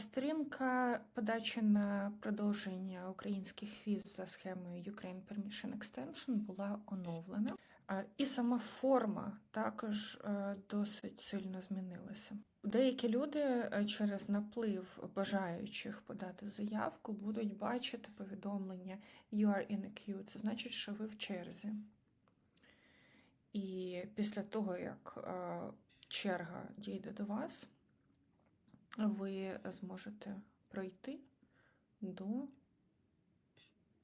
Сторінка подачі на продовження українських віз за схемою Ukraine Permission Extension була оновлена. І сама форма також е, досить сильно змінилася. Деякі люди е, через наплив бажаючих подати заявку будуть бачити повідомлення You are in a queue. Це значить, що ви в черзі. І після того, як е, черга дійде до вас, ви зможете пройти до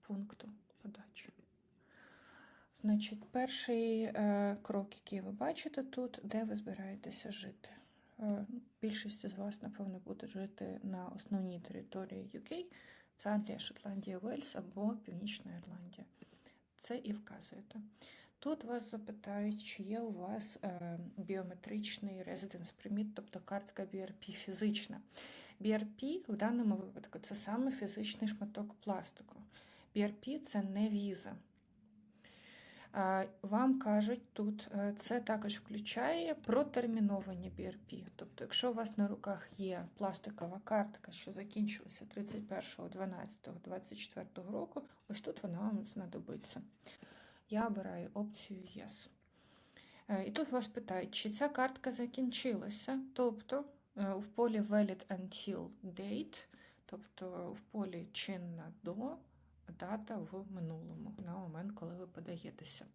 пункту подачі. Значить, перший е, крок, який ви бачите тут, де ви збираєтеся жити. Е, більшість з вас, напевно, буде жити на основній території UK. Це Англія, Шотландія, Вельс або Північна Ірландія. Це і вказуєте. Тут вас запитають, чи є у вас е, біометричний Residence Permit, тобто картка BRP фізична. BRP в даному випадку це саме фізичний шматок пластику. BRP це не віза. Вам кажуть тут, е, це також включає протерміновані BRP. Тобто, якщо у вас на руках є пластикова картка, що закінчилася 31.12.24 року, ось тут вона вам знадобиться. Я обираю опцію Yes. Е, І тут вас питають, чи ця картка закінчилася. Тобто е, в полі Valid Until Date, тобто в полі чинна до дата в минулому, на момент, коли ви подаєтеся.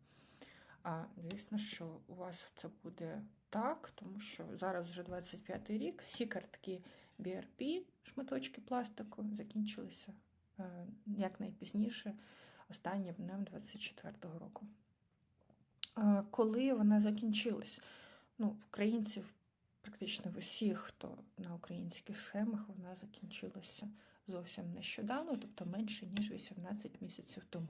А звісно, що у вас це буде так, тому що зараз вже 25 й рік, всі картки BRP, шматочки пластику, закінчилися е, якнайпізніше останнім днем 24-го року. Е, Коли вона закінчилась? Ну, українців практично в усіх, хто на українських схемах, вона закінчилася зовсім нещодавно, тобто менше, ніж 18 місяців тому.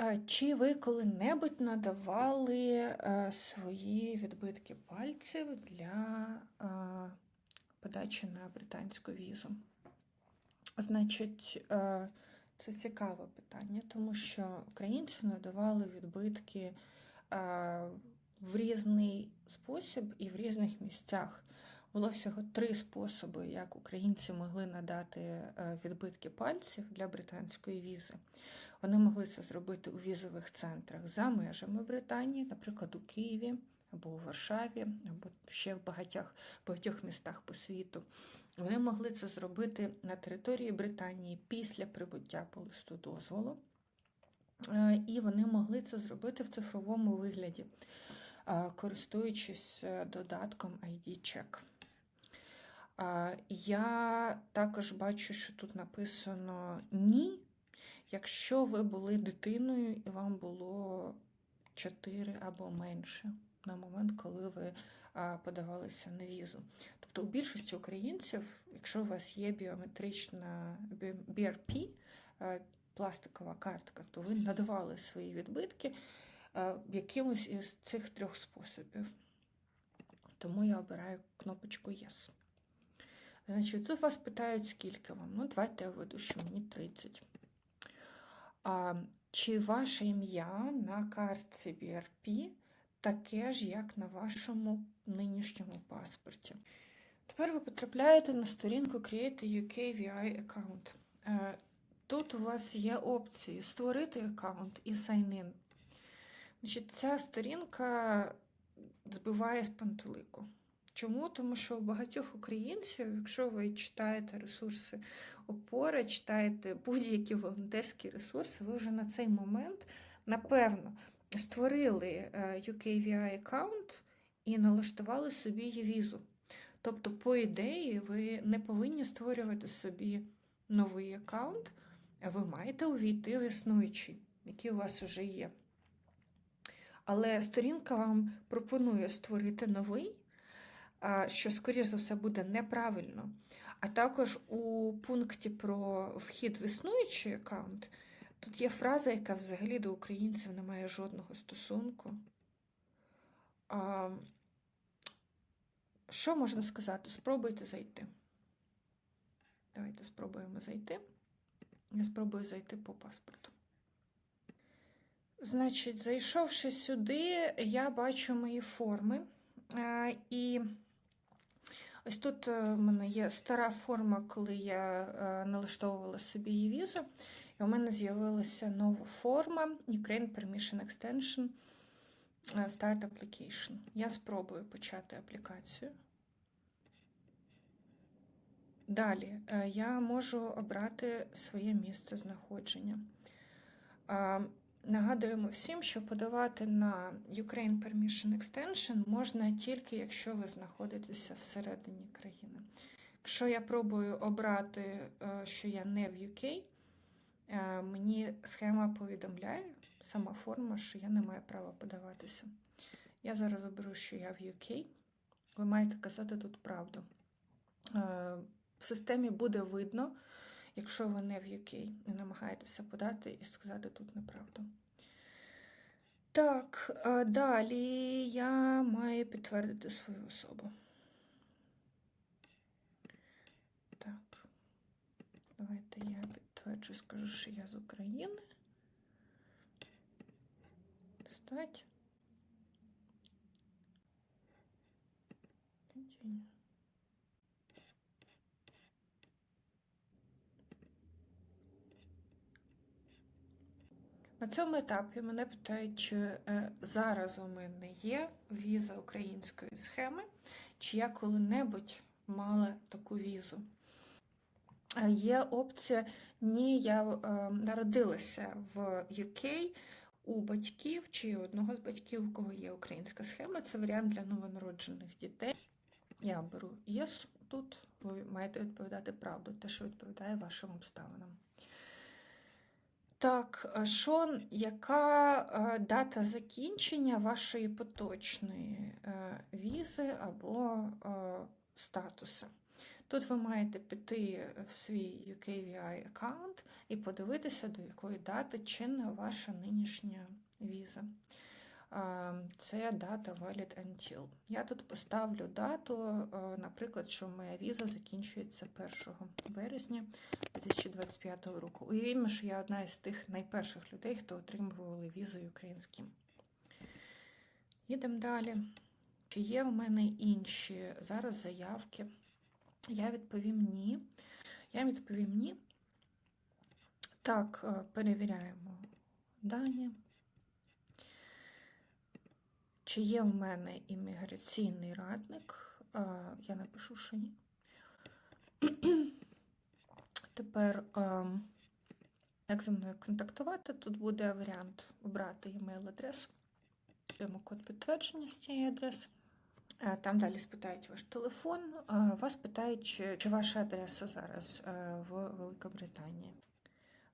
Е, Чи ви коли-небудь надавали е, свої відбитки пальців для подачі на британську візу? Значить, це цікаве питання, тому що українці надавали відбитки е, в різний спосіб і в різних місцях. Було всього три способи, як українці могли надати е, відбитки пальців для британської візи. Вони могли це зробити у візових центрах за межами Британії, наприклад, у Києві або у Варшаві, або ще в багатьох, багатьох містах по світу. Вони могли це зробити на території Британії після прибуття по листу дозволу. Е, І вони могли це зробити в цифровому вигляді, е, користуючись е, додатком ID-Check. Я також бачу, що тут написано ні, якщо ви були дитиною і вам було 4 або менше на момент, коли ви подавалися на візу. Тобто у більшості українців, якщо у вас є біометрична бі- BRP, е, пластикова картка, то ви надавали свої відбитки е, якимось із цих трьох способів. Тому я обираю кнопочку Yes. Значить, тут вас питають, скільки вам. Ну, давайте я введу, що мені 30. А, чи ваше ім'я на картці BRP таке ж, як на вашому нинішньому паспорті? Тепер ви потрапляєте на сторінку Create UK VI Account. Е, Тут у вас є опції створити аккаунт і sign in. Значить, ця сторінка збиває з пантелику. Чому? Тому що у багатьох українців, якщо ви читаєте ресурси опори, читаєте будь-які волонтерські ресурси, ви вже на цей момент, напевно, створили е, UKVI аккаунт і налаштували собі візу. Тобто, по ідеї, ви не повинні створювати собі новий аккаунт, а ви маєте увійти в існуючий, який у вас вже є. Але сторінка вам пропонує створити новий, що, скоріш за все, буде неправильно. А також у пункті про вхід в існуючий аккаунт тут є фраза, яка взагалі до українців не має жодного стосунку. Що можна сказати? Спробуйте зайти. Давайте спробуємо зайти. Я спробую зайти по паспорту. Значить, зайшовши сюди, я бачу мої форми. Е, І Ось тут е, в мене є стара форма, коли я е, налаштовувала собі її візу, і у мене з'явилася нова форма Ukraine Permission Extension Start Application. Я спробую почати аплікацію. Далі е, я можу обрати своє місце знаходження. Нагадуємо всім, що подавати на Ukraine Permission Extension можна тільки, якщо ви знаходитеся всередині країни. Якщо я пробую обрати, що я не в UK, мені схема повідомляє, сама форма, що я не маю права подаватися. Я зараз оберу, що я в UK. Ви маєте казати тут правду. Е, В системі буде видно, якщо ви не в UK і намагаєтеся подати і сказати тут неправду. Так, далі я маю підтвердити свою особу. Так, давайте я підтверджу, скажу, що я з України. Стать. Continue. На цьому етапі мене питають, чи е, зараз у мене є віза української схеми, чи я коли-небудь мала таку візу. Е, Є опція Ні, я е, народилася в UK у батьків чи одного з батьків, у кого є українська схема. Це варіант для новонароджених дітей. Я беру Yes тут. Ви маєте відповідати правду, те, що відповідає вашим обставинам. Так, а що, яка е, дата закінчення вашої поточної е, візи або е, статусу? Тут ви маєте піти в свій UKVI аккаунт і подивитися, до якої дати чинна ваша нинішня віза. Це дата valid until. Я тут поставлю дату, наприклад, що моя віза закінчується 1 березня 2025 року. Уявімо, що я одна із тих найперших людей, хто отримували візу українським. Їдемо далі. Чи є в мене інші зараз заявки? Я відповім ні. Я відповім ні. Так, е, перевіряємо дані. Чи є в мене імміграційний радник? Е, Я напишу, що ні. Тепер, ем, як зі мною контактувати, тут буде варіант обрати емейл-адресу. Даємо код підтвердження з цієї адреси. Е, Там далі спитають ваш телефон. Е, Вас питають, чи, чи ваша адреса зараз е, в Великобританії.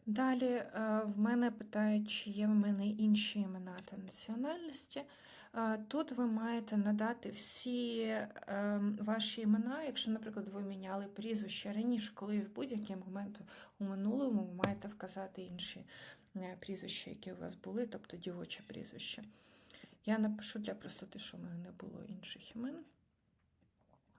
Далі в мене питають, чи є в мене інші імена та національності. Тут ви маєте надати всі е, ваші імена, якщо, наприклад, ви міняли прізвище раніше, колись в будь-який момент у минулому ви маєте вказати інші е, прізвища, які у вас були, тобто дівоче прізвище. Я напишу для простоти, що в мене не було інших імен.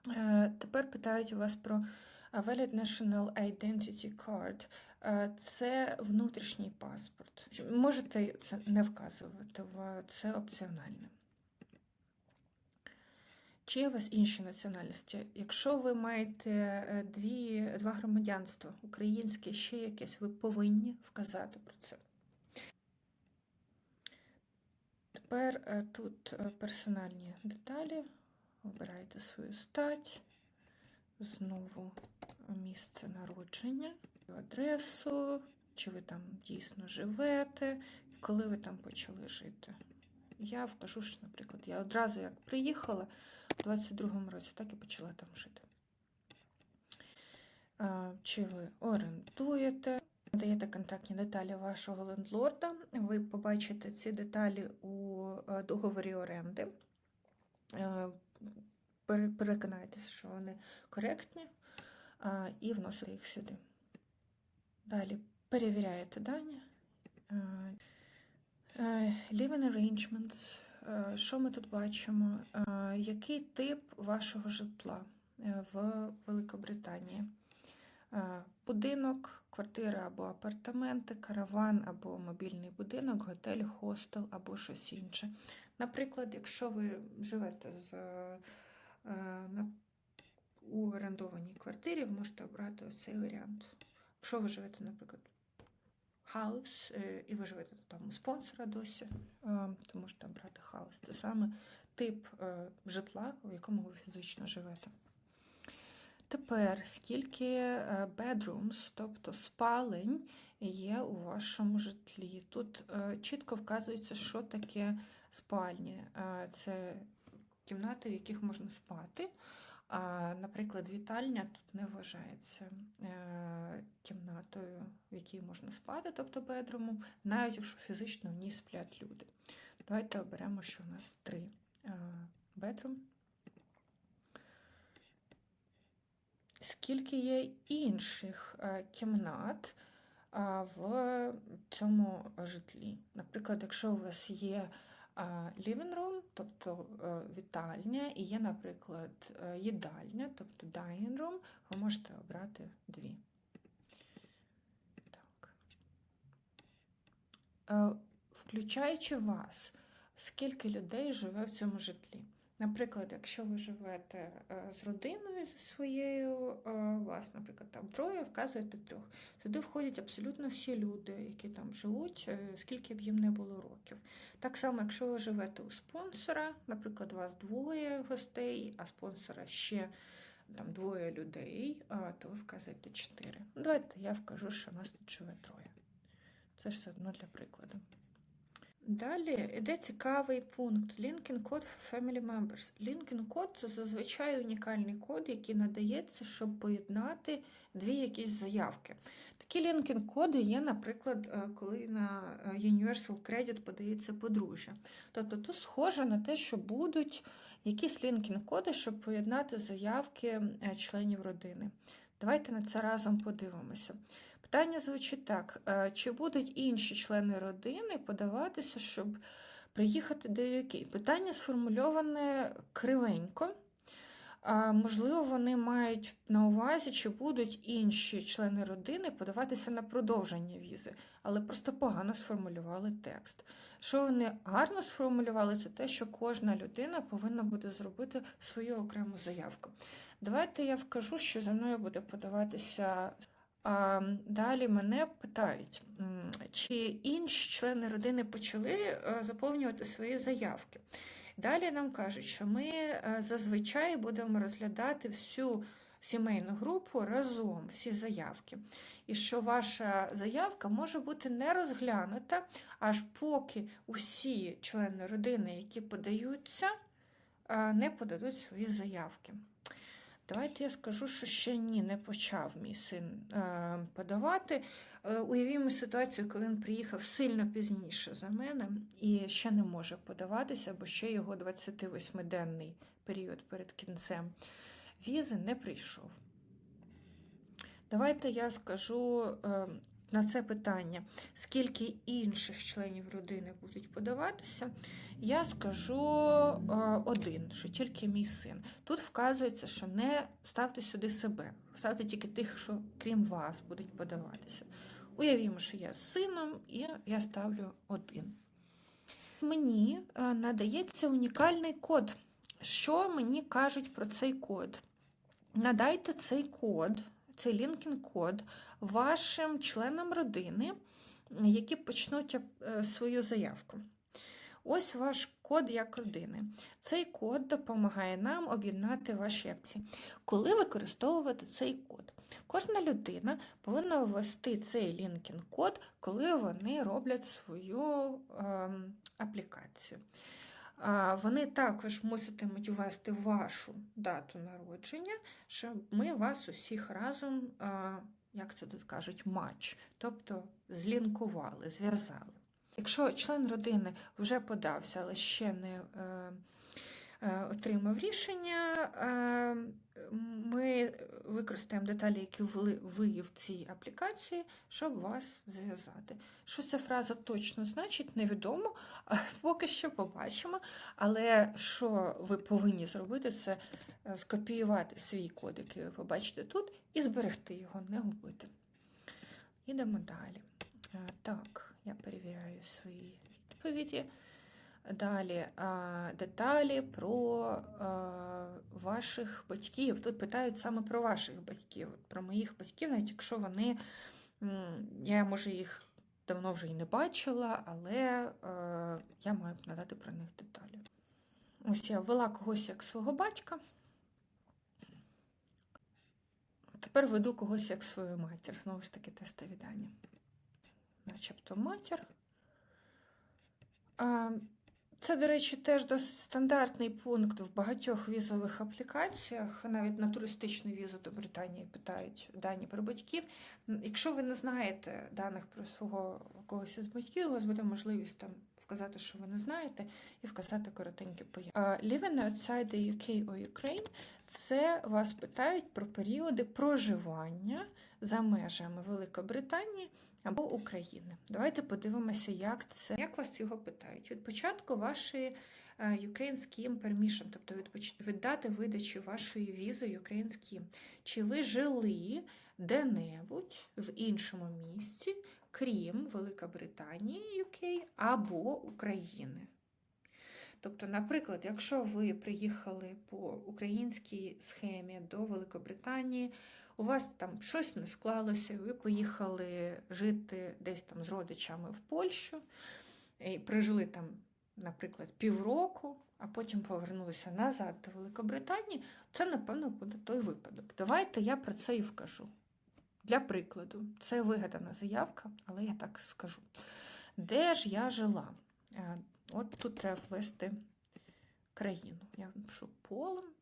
Е, Тепер питають у вас про Valid National Identity Card. Е, Це внутрішній паспорт. Можете це не вказувати, це опціональне. Чи є у вас інші національності? Якщо ви маєте е, дві, два громадянства, українське, ще якесь, ви повинні вказати про це. Тепер е, тут е, персональні деталі. Обираєте свою стать, знову місце народження, адресу, чи ви там дійсно живете, коли ви там почали жити. Я вкажу, що, наприклад, я одразу як приїхала у 22-му році, так і почала там жити. Чи ви орендуєте? Даєте контактні деталі вашого лендлорда. Ви побачите ці деталі у е, договорі оренди. Е, Переконайтеся, що вони коректні, і вносите їх сюди. Далі перевіряєте дані. Е, Living arrangements. Що ми тут бачимо? Який тип вашого житла в Великобританії? Будинок, квартира або апартаменти, караван або мобільний будинок, готель, хостел або щось інше. Наприклад, якщо ви живете з, е, на у орендованій квартирі, ви можете обрати оцей варіант. Якщо ви живете, наприклад, хаус, е, і ви живете там у спонсора досі, е, то можете обрати хаус. Це саме тип житла, у якому ви фізично живете. Тепер, скільки е, bedrooms, тобто спалень, є у вашому житлі? Тут е, чітко вказується, що таке спальні. Е, Це кімнати, в яких можна спати. Наприклад, вітальня тут не вважається кімнатою, в якій можна спати, тобто бедрумом, навіть якщо фізично в ній сплять люди. Давайте оберемо, що у нас три бедрум. Скільки є інших е, кімнат в цьому житлі? Наприклад, якщо у вас є а, living room, тобто е, вітальня, і є, наприклад, е, їдальня, тобто dining room, ви можете обрати дві. Так. Е, Включаючи вас, скільки людей живе в цьому житлі? Наприклад, якщо ви живете е, з родиною своєю, е, вас, наприклад, там троє, вказуєте трьох. Сюди входять абсолютно всі люди, які там живуть, е, скільки б їм не було років. Так само, якщо ви живете у спонсора, наприклад, вас двоє гостей, а спонсора ще там двоє людей, то ви вказуєте чотири. Ну, Давайте я вкажу, що нас тут живе троє. Це ж все одно для прикладу. Далі йде цікавий пункт Linking Code for Family Members. Linking Code це зазвичай унікальний код, який надається, щоб поєднати дві якісь заявки. Такі linking коди є, наприклад, е, коли на е, Universal Credit подається подружжя. Тобто тут схоже на те, що будуть якісь linking коди, щоб поєднати заявки е, членів родини. Давайте на це разом подивимося. Питання звучить так: е, чи будуть інші члени родини подаватися, щоб приїхати до UK? Питання сформульоване кривенько. Можливо, вони мають на увазі, чи будуть інші члени родини подаватися на продовження візи, але просто погано сформулювали текст. Що вони гарно сформулювали, це те, що кожна людина повинна буде зробити свою окрему заявку. Давайте я вкажу, що за мною буде подаватися. Далі мене питають, чи інші члени родини почали е, заповнювати свої заявки. Далі нам кажуть, що ми е, зазвичай будемо розглядати всю сімейну групу разом, всі заявки. І що ваша заявка може бути не розглянута, аж поки усі члени родини, які подаються, е, не подадуть свої заявки. Давайте я скажу, що ще ні, не почав мій син е, подавати. Е, уявімо ситуацію, коли він приїхав сильно пізніше за мене і ще не може подаватися, бо ще його 28-денний період перед кінцем візи не прийшов. Давайте я скажу е, на це питання, скільки інших членів родини будуть подаватися. Я скажу е, один, що тільки мій син. Тут вказується, що не ставте сюди себе, ставте тільки тих, що крім вас будуть подаватися. Уявімо, що я з сином, і я ставлю один. Мені е, надається унікальний код. Що мені кажуть про цей код? Надайте цей код, цей лінкін код вашим членам родини, які почнуть е, свою заявку. Ось ваш код як родини. Цей код допомагає нам об'єднати ваші опції. Коли використовувати цей код? Кожна людина повинна ввести цей лінкін код, коли вони роблять свою е, аплікацію. Вони також муситимуть ввести вашу дату народження, щоб ми вас усіх разом, як це тут кажуть, матч, тобто злінкували, зв'язали. Якщо член родини вже подався, але ще не е, отримав рішення, е, ми використаємо деталі, які ви в цій аплікації, щоб вас зв'язати. Що ця фраза точно значить, невідомо, поки що побачимо. Але що ви повинні зробити, це е, скопіювати свій код, який ви побачите тут, і зберегти його, не губити. Йдемо далі. Е, Так, я перевіряю свої відповіді. Далі деталі про ваших батьків. Тут питають саме про ваших батьків, про моїх батьків, навіть якщо вони, я може їх давно вже і не бачила, але е, я маю надати про них деталі. Ось я ввела когось як свого батька. Тепер веду когось як свою матір. Знову ж таки, тестові дані. Начебто матір. Це, до речі, теж досить стандартний пункт в багатьох візових аплікаціях. Навіть на туристичну візу до Британії питають дані про батьків. Якщо ви не знаєте даних про свого когось із батьків, у вас буде можливість там вказати, що ви не знаєте, і вказати коротеньке пояснення. А, Living outside the UK or Ukraine – це вас питають про періоди проживання за межами Великобританії або України. Давайте подивимося, як це як вас цього питають. Від початку вашої е, Ukraine Scheme Permission, тобто від, дати видачі вашої візи Ukraine Scheme. Чи ви жили де-небудь в іншому місці, крім Великобританії, UK або України? Тобто, наприклад, якщо ви приїхали по українській схемі до Великобританії, у вас там щось не склалося, ви поїхали жити десь там з родичами в Польщу, і прожили там, наприклад, півроку, а потім повернулися назад до Великобританії, це, напевно, буде той випадок. Давайте я про це і вкажу. Для прикладу, це вигадана заявка, але я так скажу. Де ж я жила? Е, От тут треба ввести країну. Я напишу Поланд.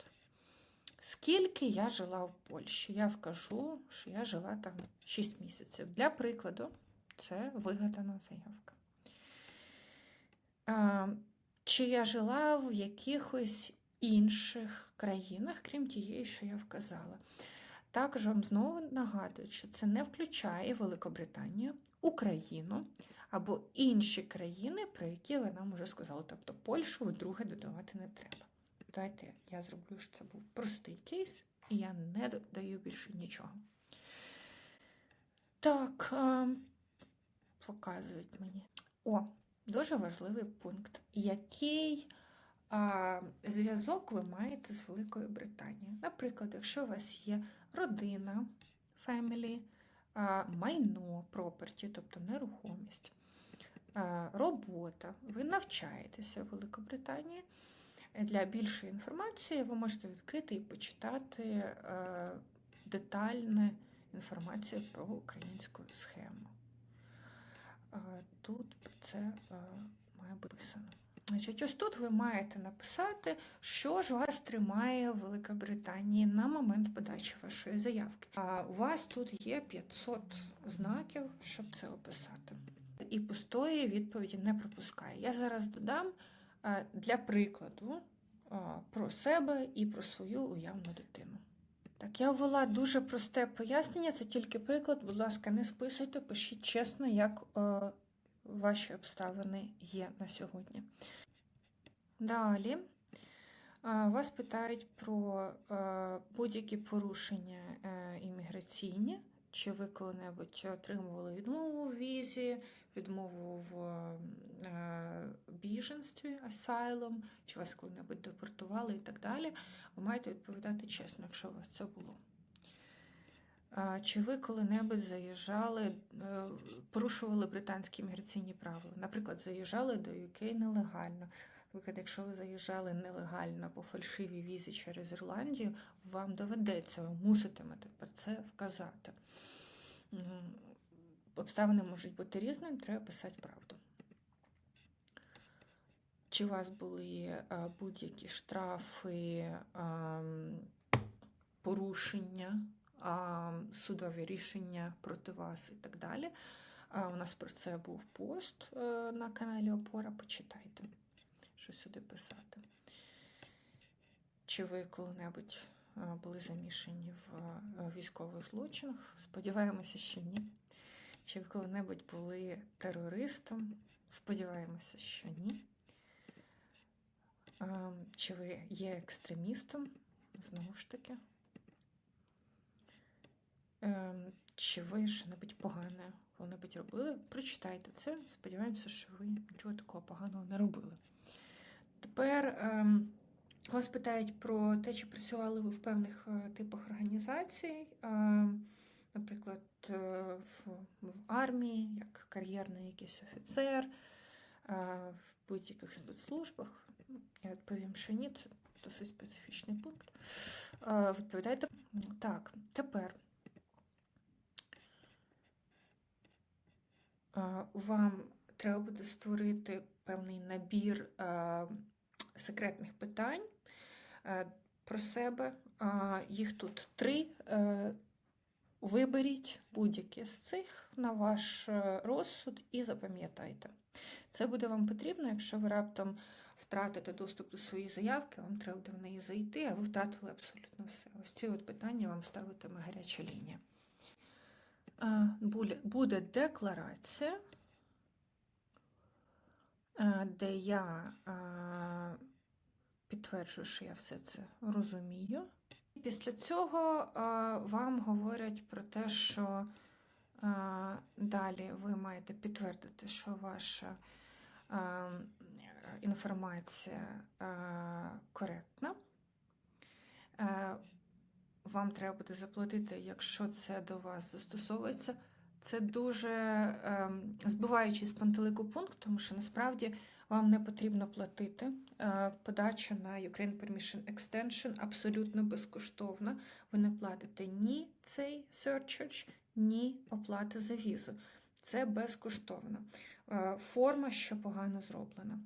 Скільки я жила в Польщі? Я вкажу, що я жила там 6 місяців. Для прикладу, це вигадана заявка. А, чи я жила в якихось інших країнах, крім тієї, що я вказала? Також вам знову нагадую, що це не включає Великобританію, Україну або інші країни, про які ви нам уже сказали. Тобто Польщу вдруге додавати не треба. Давайте я зроблю, що це був простий кейс, і я не додаю більше нічого. Так, показують мені. О, дуже важливий пункт. Який а, зв'язок ви маєте з Великою Британією? Наприклад, якщо у вас є родина, family, а, майно, property, тобто нерухомість, а, робота, ви навчаєтеся в Великобританії. Для більшої інформації ви можете відкрити і почитати е, детальну інформацію про українську схему. Е, Тут це е, має бути написано. Значить, ось тут ви маєте написати, що ж вас тримає в Великобританії на момент подачі вашої заявки. А у вас тут є 500 знаків, щоб це описати. І пустої відповіді не пропускає. Я зараз додам для прикладу е, про себе і про свою уявну дитину. Так, я ввела дуже просте пояснення, це тільки приклад. Будь ласка, не списуйте, пишіть чесно, як е, ваші обставини є на сьогодні. Далі е, вас питають про е, будь-які порушення е, імміграційні. Чи ви коли-небудь отримували відмову в візі, відмову в е, біженстві, asylum, чи вас коли-небудь депортували і так далі? Ви маєте відповідати чесно, якщо у вас це було. А, Чи ви коли-небудь заїжджали, е, порушували британські міграційні правила? Наприклад, заїжджали до UK нелегально. Наприклад, якщо ви заїжджали нелегально по фальшивій візі через Ірландію, вам доведеться, ви муситимете про це вказати. Обставини можуть бути різними, треба писати правду. Чи у вас були е, будь-які штрафи, ем, порушення, ем, судові рішення проти вас і так далі? У нас про це був пост е, на каналі Опора. Почитайте, що сюди писати. Чи ви коли-небудь е, були замішані в е, військових злочинах? Сподіваємося, що ні. Чи ви коли-небудь були терористом? Сподіваємося, що ні. Ем, Чи ви є екстремістом? Знову ж таки. Ем, Чи ви що-небудь погане коли-небудь робили? Прочитайте це. Сподіваємося, що ви нічого такого поганого не робили. Тепер ем, вас питають про те, чи працювали ви в певних е, типах організацій, е, наприклад, е, в, армії, як кар'єрний якийсь офіцер, в будь-яких спецслужбах. Я відповім, що ні, це досить специфічний пункт. Відповідайте. Так, тепер. Вам треба буде створити певний набір секретних питань е, про себе. Їх тут три. Е, Виберіть будь-яке з цих на ваш е, розсуд і запам'ятайте. Це буде вам потрібно, якщо ви раптом втратите доступ до своєї заявки, вам треба буде в неї зайти, а ви втратили абсолютно все. Ось ці от питання вам ставитиме гаряча лінія. Буде декларація, де я е, підтверджую, що я все це розумію. Після цього е, вам говорять про те, що е, далі ви маєте підтвердити, що ваша е, інформація е, коректна. Е, Вам треба буде заплатити, якщо це до вас застосовується. Це дуже е, збиваючий з пантелику пункт, тому що насправді вам не потрібно платити. Е, Подача на Ukraine Permission Extension абсолютно безкоштовна. Ви не платите ні цей surcharge, ні оплати за візу. Це безкоштовно. Е, Форма, що погано зроблена.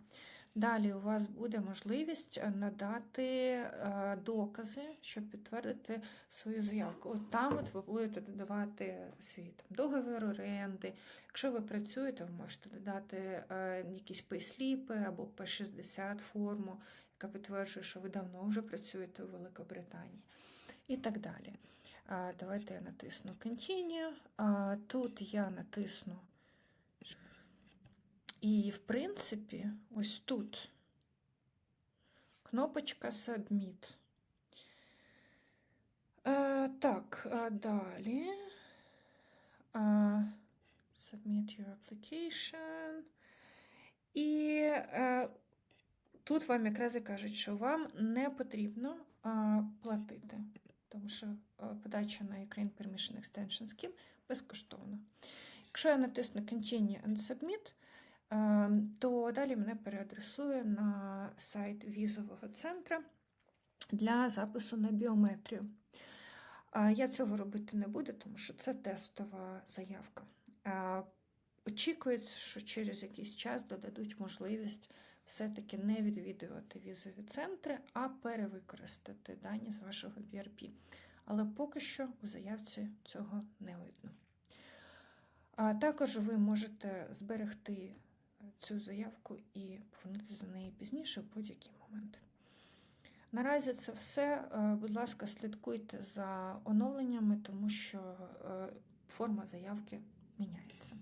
Далі у вас буде можливість е, надати е, докази, щоб підтвердити свою заявку. От там от ви будете додавати свій там, договір оренди. Якщо ви працюєте, ви можете додати е, якісь пейсліпи або P60 форму, яка підтверджує, що ви давно вже працюєте у Великобританії. І так далі. Давайте я натисну Continue. Тут я натисну. І, в принципі, ось тут кнопочка Submit. Е, так, а далі. А, submit your application. І е, тут вам якраз і кажуть, що вам не потрібно а, платити, тому що подача на Ukraine Permission Extension Scheme безкоштовна. Якщо я натисну Continue and Submit, то далі мене переадресує на сайт візового центру для запису на біометрію. Я цього робити не буду, тому що це тестова заявка. Очікується, що через якийсь час додадуть можливість все-таки не відвідувати візові центри, а перевикористати дані з вашого BRP. Але поки що у заявці цього не видно. А також ви можете зберегти цю заявку і повернутися за неї пізніше в будь-який момент. Наразі це все. Е, Будь ласка, слідкуйте за оновленнями, тому що е, форма заявки міняється.